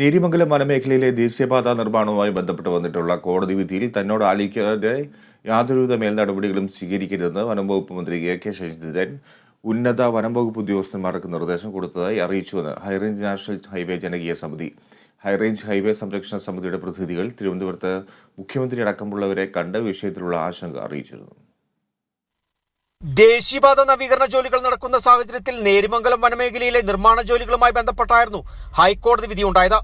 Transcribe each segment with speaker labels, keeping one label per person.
Speaker 1: നേരിമംഗലം വനമേഖലയിലെ ദേശീയപാത നിർമ്മാണവുമായി ബന്ധപ്പെട്ട് വന്നിട്ടുള്ള കോടതി വിധിയിൽ തന്നോട് ആലിക്കാതെ യാതൊരുവിധ മേൽനടപടികളും സ്വീകരിക്കരുതെന്ന് വനംവകുപ്പ് മന്ത്രി എ കെ ശശീന്ദ്രൻ ഉന്നത വനംവകുപ്പ് ഉദ്യോഗസ്ഥന്മാർക്ക് നിർദ്ദേശം കൊടുത്തതായി അറിയിച്ചുവെന്ന് ഹൈറേഞ്ച് നാഷണൽ ഹൈവേ ജനകീയ സമിതി. ഹൈറേഞ്ച് ഹൈവേ സംരക്ഷണ സമിതിയുടെ പ്രതിനിധികൾ തിരുവനന്തപുരത്ത് മുഖ്യമന്ത്രി അടക്കമുള്ളവരെ കണ്ട് വിഷയത്തിലുള്ള ആശങ്ക അറിയിച്ചിരുന്നു.
Speaker 2: ദേശീയപാത നവീകരണ ജോലികൾ നടക്കുന്ന സാഹചര്യത്തിൽ നേരിമംഗലം വനമേഖലയിലെ നിർമ്മാണ ജോലികളുമായി ബന്ധപ്പെട്ടായിരുന്നു ഹൈക്കോടതി വിധി ഉണ്ടായത്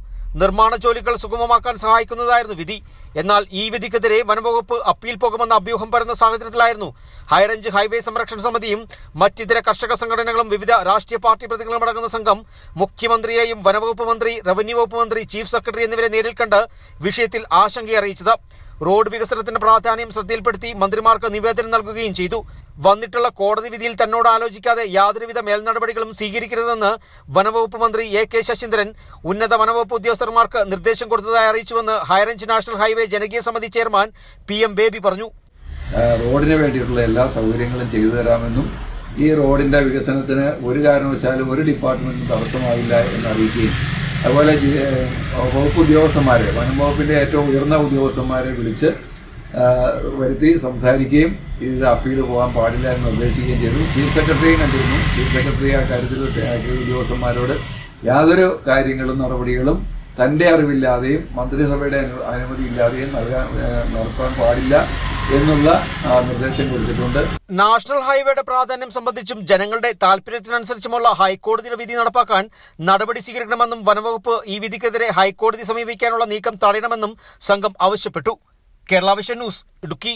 Speaker 2: നിർമ്മാണ ജോലികൾ സുഗമമാക്കാൻ സഹായിക്കുന്നതായിരുന്നു വിധി. എന്നാൽ ഈ വിധിക്കെതിരെ വനംവകുപ്പ് അപ്പീൽ പോകുമെന്ന അഭ്യൂഹം പരന്ന സാഹചര്യത്തിലായിരുന്നു. ഹൈറേഞ്ച് ഹൈവേ സംരക്ഷണ സമിതിയും മറ്റിതര കർഷക സംഘടനകളും വിവിധ രാഷ്ട്രീയ പാർട്ടി പ്രതിനിധികളും അടങ്ങുന്ന സംഘം മുഖ്യമന്ത്രിയെയും വനംവകുപ്പ് മന്ത്രി റവന്യൂ വകുപ്പ് മന്ത്രി ചീഫ് സെക്രട്ടറി എന്നിവരെ നേരിൽ കണ്ട് വിഷയത്തിൽ ആശങ്ക അറിയിച്ചത്. റോഡ് വികസനത്തിന്റെ പ്രാധാന്യം ശ്രദ്ധയിൽപ്പെടുത്തി മന്ത്രിമാർക്ക് നിവേദനം നൽകുകയും ചെയ്തു. വന്നിട്ടുള്ള കോടതി വിധിയിൽ തന്നോട് ആലോചിക്കാതെ യാതൊരുവിധ മേൽനടപടികളും സ്വീകരിക്കരുതെന്ന് വനവകുപ്പ് മന്ത്രി എ കെ ശശീന്ദ്രൻ ഉന്നത വനവകുപ്പ് ഉദ്യോഗസ്ഥർമാർക്ക് നിർദ്ദേശം കൊടുത്തതായി അറിയിച്ചുവെന്ന് ഹൈറേഞ്ച് നാഷണൽ ഹൈവേ ജനകീയ സമിതി ചെയർമാൻ പി എം ബേബി പറഞ്ഞു.
Speaker 3: റോഡിന് വേണ്ടിയിട്ടുള്ള എല്ലാ സൗകര്യങ്ങളും ചെയ്തു തരാമെന്നും ഈ റോഡിന്റെ വികസനത്തിന് ഒരു കാരണവശാലും ഒരു ഡിപ്പാർട്ട്മെന്റും തടസ്സമാവില്ല എന്ന് അറിയിക്കുകയും അതുപോലെ വകുപ്പ് ഉദ്യോഗസ്ഥന്മാരെ വനം വകുപ്പിന്റെ ഏറ്റവും ഉയർന്ന ഉദ്യോഗസ്ഥന്മാരെ വിളിച്ച് വരുത്തി സംസാരിക്കുകയും ഇത് അപ്പീൽ പോകാൻ പാടില്ല എന്ന് നിർദ്ദേശിക്കുകയും ചെയ്തു. ചീഫ് സെക്രട്ടറിയും കണ്ടിരുന്നു. ചീഫ് സെക്രട്ടറി ആ കാര്യത്തിൽ ഉദ്യ- ഉദ്യോഗസ്ഥന്മാരോട് യാതൊരു കാര്യങ്ങളും നടപടികളും തന്റെ അറിവില്ലാതെയും മന്ത്രിസഭയുടെ അനുമതി ഇല്ലാതെയും നൽകാൻ നടത്താൻ പാടില്ല. എന്നുള്ള നിർദ്ദേശം കൊടുത്തിട്ടുണ്ട്.
Speaker 2: നാഷണൽ ഹൈവേയുടെ പ്രാധാന്യം സംബന്ധിച്ചും ജനങ്ങളുടെ താല്പര്യത്തിനനുസരിച്ചുമുള്ള ഹൈക്കോടതിയുടെ വിധി നടപ്പാക്കാൻ നടപടി സ്വീകരിക്കണമെന്നും വനംവകുപ്പ് ഈ വിധിക്കെതിരെ ഹൈക്കോടതി സമീപിക്കാനുള്ള നീക്കം തടയണമെന്നും സംഘം ആവശ്യപ്പെട്ടു. Kerala Vision News Idukki.